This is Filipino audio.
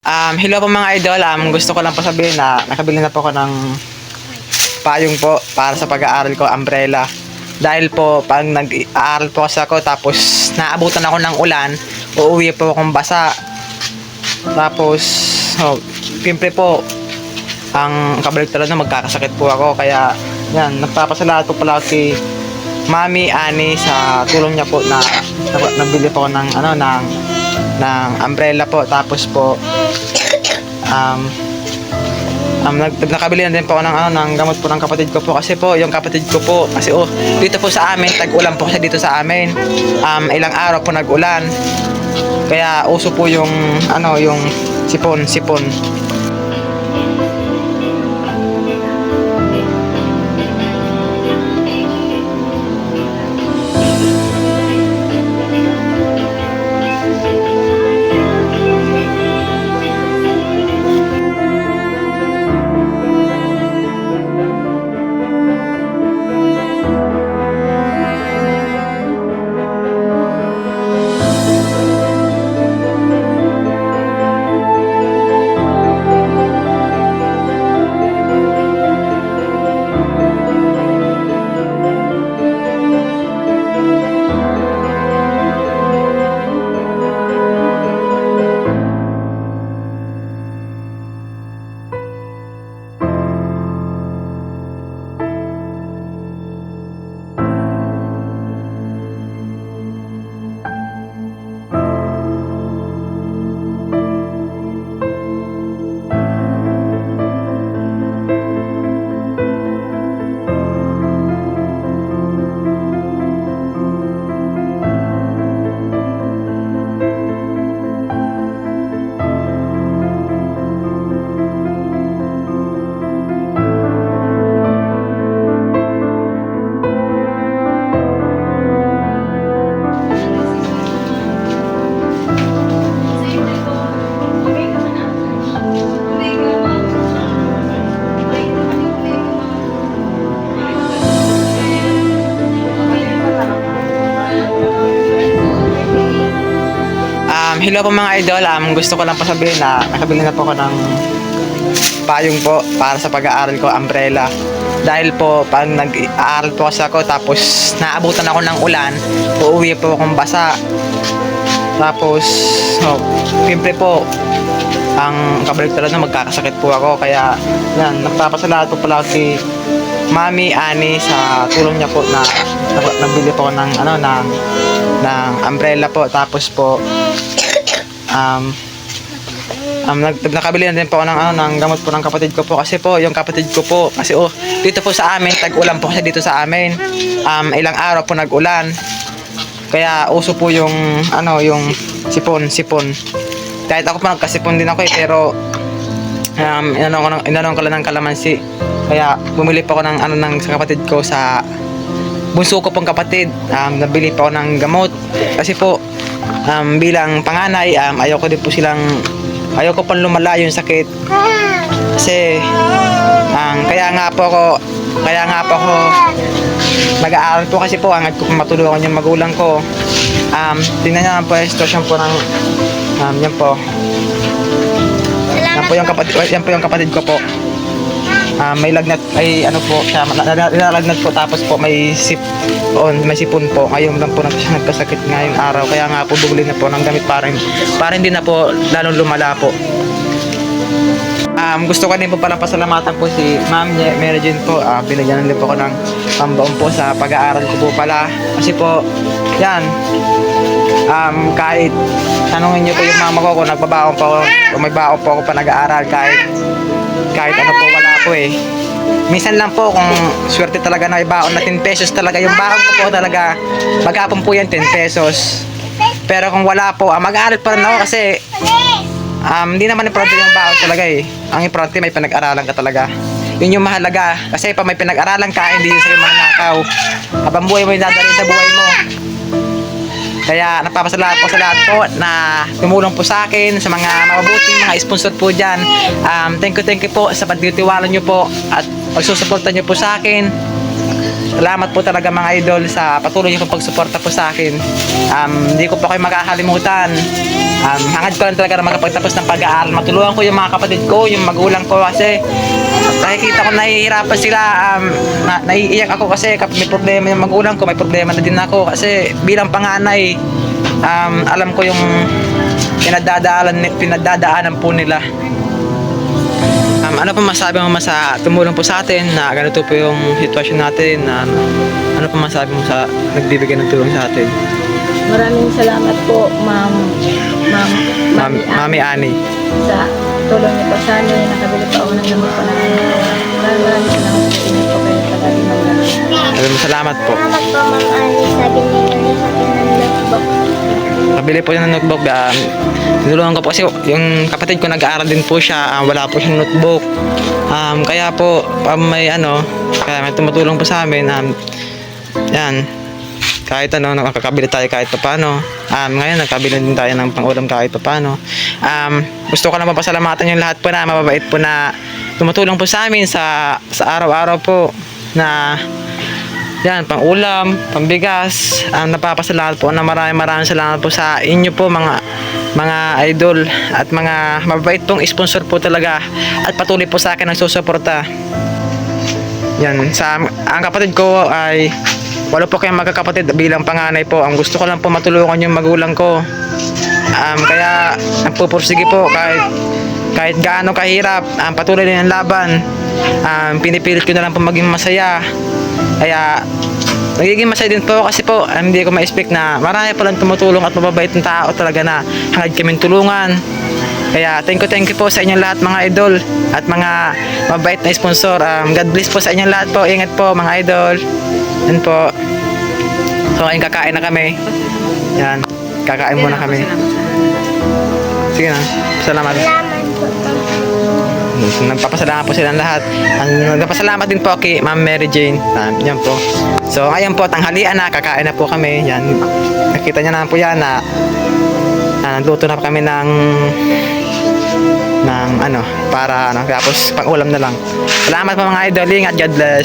Um, hello po mga idol. Um, gusto ko lang po sabihin na nakabili na po ako ng payong po para sa pag-aaral ko, umbrella. Dahil po, pag nag-aaral po kasi ako, tapos naabutan ako ng ulan, uuwi po akong basa. Tapos, oh, siyempre po, ang kabalik na magkakasakit po ako. Kaya, yan, nagpapasalamat po pala kay Mami Ani sa tulong niya po na nabili po ako ng ano ng ng umbrella po. Tapos po um um, nag, nakabili na din po ako ng, ano, ng gamot po ng kapatid ko po. Kasi po yung kapatid ko po kasi oh dito po sa amin tag-ulan po kasi dito sa amin. Um, ilang araw po nag-ulan. Kaya uso po yung ano yung sipon sipon hello po mga idol. Um, gusto ko lang po sabihin na nakabili na po ako ng payong po para sa pag-aaral ko, umbrella. Dahil po, pag nag-aaral po kasi ako, tapos naabutan ako ng ulan, uuwi po akong basa. Tapos, oh, siyempre po, ang kabalik talaga na magkakasakit po ako. Kaya, yan, nagpapasalamat po pala kay Mami Ani sa tulong niya po na, na nabili po ng ano ng ng umbrella po tapos po um um nag, nakabili na din po ako ng ano ng gamot po ng kapatid ko po. Kasi po yung kapatid ko po kasi oh dito po sa amin tag-ulan po kasi dito sa amin. Um ilang araw po nag-ulan. Kaya uso po yung ano yung sipon sipon. Kahit ako po nagkasipon din ako eh pero um inano ko ng inano ko lang ng kalamansi. Kaya bumili pa ako ng ano ng sa kapatid ko sa bunso ko pong kapatid. Um, nabili pa ako ng gamot. Kasi po um, bilang panganay um, ayoko din po silang ayoko pang lumala yung sakit. Kasi um, kaya nga po ako kaya nga po ako nag-aaral po kasi po hangad ko matulungan yung magulang ko. Um, tingnan lang po yung sitwasyon po ng um, yan po. Yan po yung kapatid yan po yung kapatid ko po Ah, may lagnat ay ano po siya na- na- nilalagnat po tapos po may sip on may sipon po ngayon lang po siya nagkasakit ngayong araw kaya nga po bumili na po ng gamit para para hindi na po lalong lumala po Um, gusto ko din po pala pasalamatan po si Ma'am Mary Jane po. Ah, binigyan din po ako ng pambaon po sa pag-aaral ko po pala. Kasi po, yan, um, kahit tanungin niyo po yung mama ko kung nagbabaon po ako, may baon po ako pa nag-aaral kahit kahit ano po wala po eh. Minsan lang po kung swerte talaga na ibaon na 10 pesos talaga yung baon ko po talaga maghapon po yan 10 pesos. Pero kung wala po, ah, mag-aaral pa rin ako kasi um, hindi naman importante yung baon talaga eh. Ang importante may pinag-aralan ka talaga. Yun yung mahalaga. Kasi pa may pinag-aralan ka, hindi yun sa'yo mananakaw. Habang buhay mo yung dadalhin sa buhay mo. Kaya napapasalamat po sa lahat po na tumulong po sa akin, sa mga mabubuting mga sponsor po dyan. Um, thank you, thank you po sa pagtitiwala nyo po at pagsusuporta nyo po sa akin. salamat po talaga mga idol sa patuloy niyo pagsuporta po sa akin. Um, hindi ko po kayo makakalimutan. Um, hangad ko lang talaga na makapagtapos ng pag-aaral. Matulungan ko yung mga kapatid ko, yung magulang ko kasi nakikita ko nahihirapan sila. Um, na, naiiyak ako kasi kapag may problema yung magulang ko, may problema na din ako kasi bilang panganay, um, alam ko yung pinagdadaanan, pinagdadaanan po nila. Um, ano pa masabi mo sa tumulong po sa atin na ganito po yung sitwasyon natin na ano pa masabi mo sa nagbibigay ng tulong sa atin? Maraming salamat po, ma'am, ma'am, Ma'am, Mami Ani. sa tulong niyo po sa amin. Nakabili pa ako ng gamot po na Maraming maraming salamat po. Ingat po kayo sa gabi ng gabi. Maraming salamat po. Salamat po, Ma'am Ali, sa binigyan niyo sa akin ng notebook. Pabili po siya ng notebook. Um, tinulungan ko po kasi yung kapatid ko nag-aaral din po siya. Um, wala po siyang notebook. Um, kaya po, pag may ano, kaya may tumutulong po sa amin. Um, yan. Kahit ano, nakakabili tayo kahit paano. Um, ngayon, nakabili din tayo ng pang-ulam kahit paano. Um, gusto ko lang papasalamatan yung lahat po na mababait po na tumutulong po sa amin sa, sa araw-araw po na yan, pang ulam, pambigas. Ang napapasalamat po na maraming maraming salamat po sa inyo po mga mga idol at mga mabait pong sponsor po talaga at patuloy po sa akin ang susuporta. Yan, sa ang kapatid ko ay walo po kayong magkakapatid bilang panganay po. Ang gusto ko lang po matulungan yung magulang ko. Um, kaya nagpupursige po kahit kahit gaano kahirap, ang patuloy din ang laban. Um, pinipilit ko na lang po maging masaya. Kaya nagiging masaya din po kasi po um, hindi ko ma-expect na marami palang tumutulong at mababait ng tao talaga na hangad kaming tulungan. Kaya thank you, thank you po sa inyong lahat mga idol at mga mabait na sponsor. Um, God bless po sa inyong lahat po. Ingat po mga idol. Yan po. So ngayon kakain na kami. Yan. Kakain muna kami. Sige na. Salamat. Nagpapasalamat po silang lahat. Ang nagpapasalamat din po kay Ma'am Mary Jane. Um, yan po. So ngayon po, tanghalian na, kakain na po kami. Yan. Nakita niyo na po yan na, na nagluto na kami ng ng ano, para ano, tapos pang ulam na lang. Salamat po mga idol, ingat, God bless.